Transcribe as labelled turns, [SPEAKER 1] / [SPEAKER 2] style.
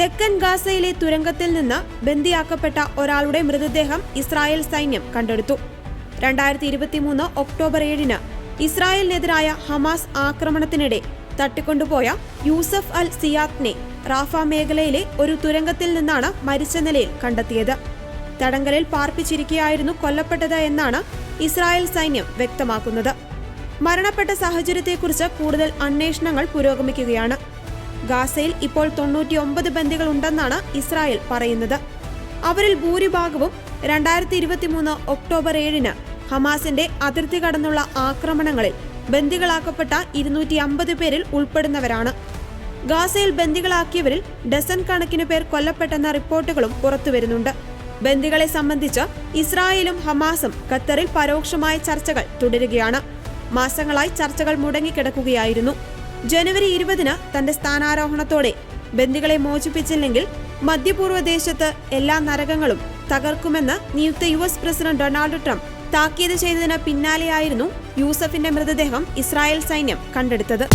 [SPEAKER 1] തെക്കൻ ഗാസയിലെ തുരങ്കത്തിൽ നിന്ന് ബന്ദിയാക്കപ്പെട്ട ഒരാളുടെ മൃതദേഹം ഇസ്രായേൽ സൈന്യം കണ്ടെടുത്തു. രണ്ടായിരത്തി ഇരുപത്തിമൂന്ന് ഒക്ടോബർ ഏഴിന് ഇസ്രായേലിനെതിരായ ഹമാസ് ആക്രമണത്തിനിടെ തട്ടിക്കൊണ്ടുപോയ യൂസഫ് അൽ സിയാത്തിനെ റാഫ മേഖലയിലെ ഒരു തുരങ്കത്തിൽ നിന്നാണ് മരിച്ച നിലയിൽ കണ്ടെത്തിയത്. തടങ്കലിൽ പാർപ്പിച്ചിരിക്കുകയായിരുന്നു കൊല്ലപ്പെട്ടത് എന്നാണ് ഇസ്രായേൽ സൈന്യം വ്യക്തമാക്കുന്നത്. മരണപ്പെട്ട സാഹചര്യത്തെക്കുറിച്ച് കൂടുതൽ അന്വേഷണങ്ങൾ പുരോഗമിക്കുകയാണ്. ഗാസയിൽ ഇപ്പോൾ തൊണ്ണൂറ്റിയൊമ്പത് ബന്ദികൾ ഉണ്ടെന്നാണ് ഇസ്രായേൽ പറയുന്നത്. അവരിൽ ഭൂരിഭാഗവും രണ്ടായിരത്തി ഇരുപത്തിമൂന്ന് ഒക്ടോബർ ഏഴിന് ഹമാസിന്റെ അതിർത്തി കടന്നുള്ള ആക്രമണങ്ങളിൽ ബന്ദികളാക്കപ്പെട്ട ഇരുന്നൂറ്റി അമ്പത് പേരിൽ ഉൾപ്പെടുന്നവരാണ്. ഗാസയിൽ ബന്ദികളാക്കിയവരിൽ ഡസൻ കണക്കിന് പേർ കൊല്ലപ്പെട്ടെന്ന റിപ്പോർട്ടുകളും പുറത്തുവരുന്നുണ്ട്. ബന്ദികളെ സംബന്ധിച്ച് ഇസ്രായേലും ഹമാസും ഖത്തറിൽ പരോക്ഷമായ ചർച്ചകൾ തുടരുകയാണ്. മാസങ്ങളായി ചർച്ചകൾ മുടങ്ങിക്കിടക്കുകയായിരുന്നു. ജനുവരി ഇരുപതിന് തന്റെ സ്ഥാനാരോഹണത്തോടെ ബന്ദികളെ മോചിപ്പിച്ചില്ലെങ്കിൽ മധ്യപൂർവ ദേശത്ത് എല്ലാ നരകങ്ങളും തകർക്കുമെന്ന് നിയുക്ത U S president Donald Trump താക്കീത് ചെയ്തതിന് പിന്നാലെയായിരുന്നു യൂസഫിന്റെ മൃതദേഹം ഇസ്രായേൽ സൈന്യം കണ്ടെടുത്തത്.